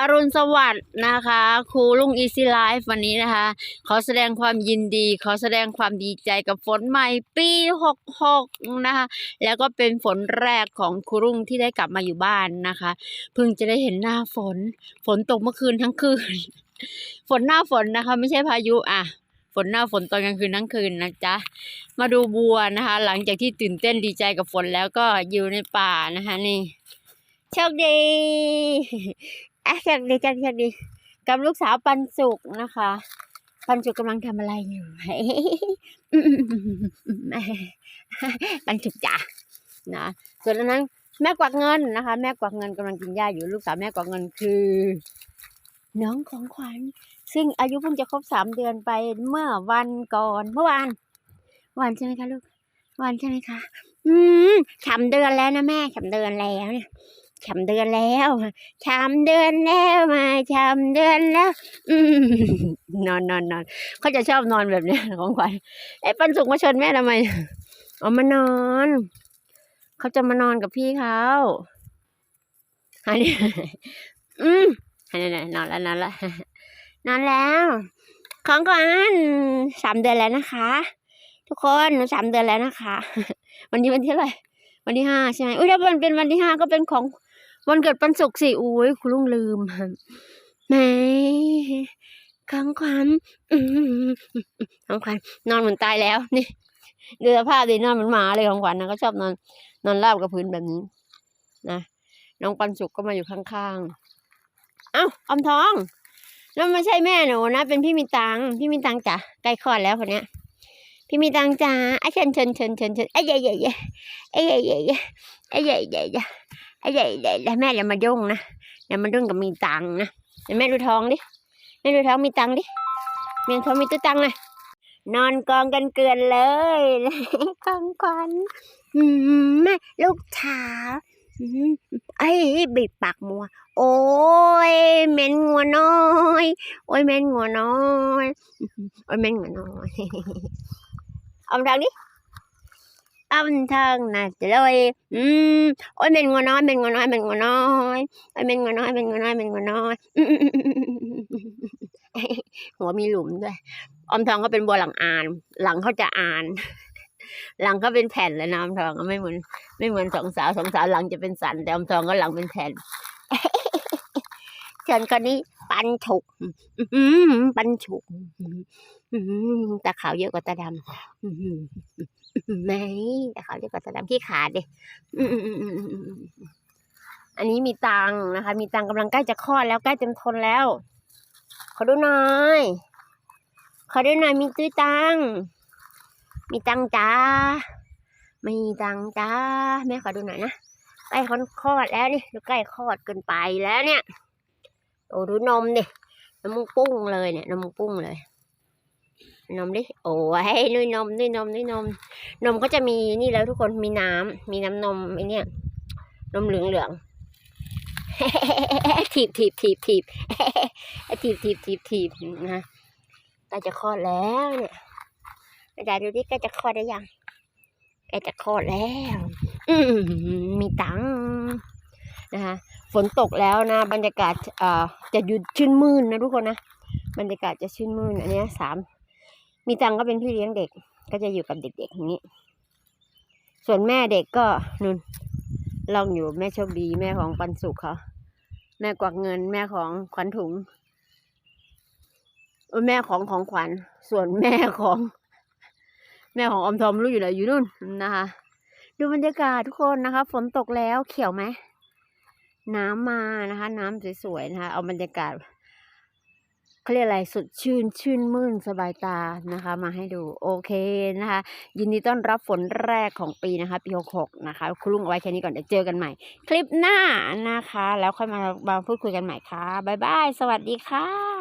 อรุณสวัสดิ์นะคะ ครูลุงอีซีไลฟ์วันนี้นะคะ ขอแสดงความยินดี ขอแสดงความดีใจกับฝนใหม่ปีหกหกนะคะ แล้วก็เป็นฝนแรกของครูลุงที่ได้กลับมาอยู่บ้านนะคะ เพิ่งจะได้เห็นหน้าฝน ฝนตกเมื่อคืนทั้งคืน ฝนหน้าฝนนะคะ ไม่ใช่พายุอะฝนหน้าฝนตอนกลางคืนทั้งคืนนะจ๊ะ มาดูบัวนะคะ หลังจากที่ตื่นเต้นดีใจกับฝนแล้วก็อยู่ในป่านะคะนี่โชคดี อะโชคดีจ้ะโชคดีกับลูกสาวปันสุกนะคะ ปันสุกกำลังทำอะไรอยู่ปันสุกจ้ะนะส่วนอันนั้นแม่กวักเงินนะคะ แม่กวักเงินกำลังกินหญ้าอยู่ลูกสาวแม่กวักเงินคือ น้องของขวัญซึ่งอายุเพิ่งจะครบสามเดือนไปเมื่อวันก่อนเมื่อวานวานใช่ไหมคะลูกวานใช่ไหมคะ อืมฉ่ำเดือนแล้วนะแม่ฉ่ำเดือนแล้วเนี่ย ฉ่ำเดือนแล้วฉ่ำเดือนแล้วมาฉ่ำเดือนแล้ว อืนอนนอนนอนเขาจะชอบนอนแบบเนี้ยของขวัญไอ้ปันสุกมาชนแม่ทำไมเอามานอน เขาจะมานอนกับพี่เขาอันนี้อืมอันนี้นอนแล้วนอนแล้วนอนแล้ว ของขวัญสามเดือนแล้วนะคะ ทุกคนหนูสามเดือนแล้วนะคะ วันนี้วันที่เท่าไหร่วันที่ห้าใช่ไหมอุ้ยถ้ามันเป็นวันที่ห้าก็เป็นของ วันเกิดปันสุกสิอุ้ยคุณลุงลืมไหนของขวัญของขวัญนอนเหมือนตายแล้วนี่ดูสภาพดินอนเหมือนหมาเลยของขวัญนะก็ชอบนอน นอนราบกับพื้นแบบนี้ นะน้องปันสุกก็มาอยู่ข้างๆ เอ้าอมทองแล้วไม่ใช่แม่หนูนะ เป็นพี่มีตังพี่มีตังจ้ะใกล้คลอดแล้วคนเนี้ย พี่มีตังจ้าไอ้เชิญเชิญเชิญเชิญเชิญไอ้ใหญ่ใหญ่ใหญ่ไอ้ใหญ่ใหญ่ใหญ่ไอ้ใหญ่ใหญ่ใหญ่ ไอ้ใหญ่ใหญ่แล้วแม่อย่ามายุ่งนะอย่ามายุ่งกับมีตังนะเดี๋ยวแม่ดูท้องดิแม่ดูท้องมีตังดิแม่ท้องมีตัวตังค์เลยนอนกองกันเกลือนเลยกองควันแม่ลูกสาวไอ้บีบปากมัว โอ้ยเม็นงัวน้อย โอ้ยเม็นงัวน้อย โอ้ยเม็นงัวน้อยเอาทางนี้ อาทางน่ะจะเลย อืมโอ้ยเหม็นงัวน้อยเหม็นงัวน้อยเหม็นงัวน้อยโอ้ยเหม็นงัวน้อยเหม็นงัวน้อยเหม็นงัวน้อยหัวมีหลุมด้วยออมทองก็เป็นบัวหลังอ่าน หลังเขาจะอ่าน หลังเขาเป็นแผ่นเลยนะออมทองก็ไม่เหมือน ไม่เหมือนสองสาวสองสาวหลังจะเป็นสันแต่ออมทองก็หลังเป็นแผ่น ฉันคนนี้ ปันฉุกปันฉุกตาขาวเยอะกว่าตาดำไหมตาขาวเยอะกว่าตาดำขี้ขาดดิอื้อหืออื้อหืออื้อหืออันนี้มีตังนะคะ มีตังกำลังใกล้จะคลอดแล้วใกล้เต็มทนแล้ว ขอดูหน่อยขอดูหน่อยมีตื้อตังมีตังจ้ามีตังจ้าแม่ขอดูหน่อยนะใกล้คนคลอดแล้วนี่ดูใกล้คลอดเกินไปแล้วเนี่ย โอ้ดูนมดิน้ำมูกปุ้งเลยเนี่ยน้ำมูกปุ้งเลย นมดิโอ้ยนุ้ยนมนุ้ยนมนุ้ยนม นมก็จะมีนี่แล้วทุกคนมีน้ำมีน้ำนมไอเนี่ยนมเหลืองเหลืองถีบถีบถีบถีบถีบถีบถีบถีบนะใกล้จะคลอดแล้วเนี่ยอาจารย์ดูดิใกล้จะคลอดได้ยังใกล้จะคลอดแล้ว อืมีตังนะคะ ฝนตกแล้วนะ บรรยากาศเอ่อจะหยุดชื่นมื่นนะทุกคนนะ บรรยากาศจะชื่นมื่น อันนี้สามมีตังก็เป็นพี่เลี้ยงเด็ก ก็จะอยู่กับเด็กๆอย่างนี้ ส่วนแม่เด็กก็นุ่นลองอยู่แม่โชคดีแม่ของปันสุขเขาแม่กวักเงินแม่ของขวัญถุงแม่ของของขวัญ ส่วนแม่ของ แม่ของอมทอมรู้อยู่ไหนอยู่นู่นนะคะ ดูบรรยากาศทุกคนนะคะ ฝนตกแล้วเขียวไหม น้ำมานะคะ น้ำสวยๆนะคะ เอาบรรยากาศเขาเรียกอะไรสดชื่นชื่นมื่นสบายตานะคะ มาให้ดูโอเคนะคะ ยินดีต้อนรับฝนแรกของปีนะคะปีหกหกนะคะคุณลุงเอาไว้แค่นี้ก่อนเดี๋ยวเจอกันใหม่ คลิปหน้านะคะ แล้วค่อยมามาพูดคุยกันใหม่ค่ะบ๊ายบาย สวัสดีค่ะ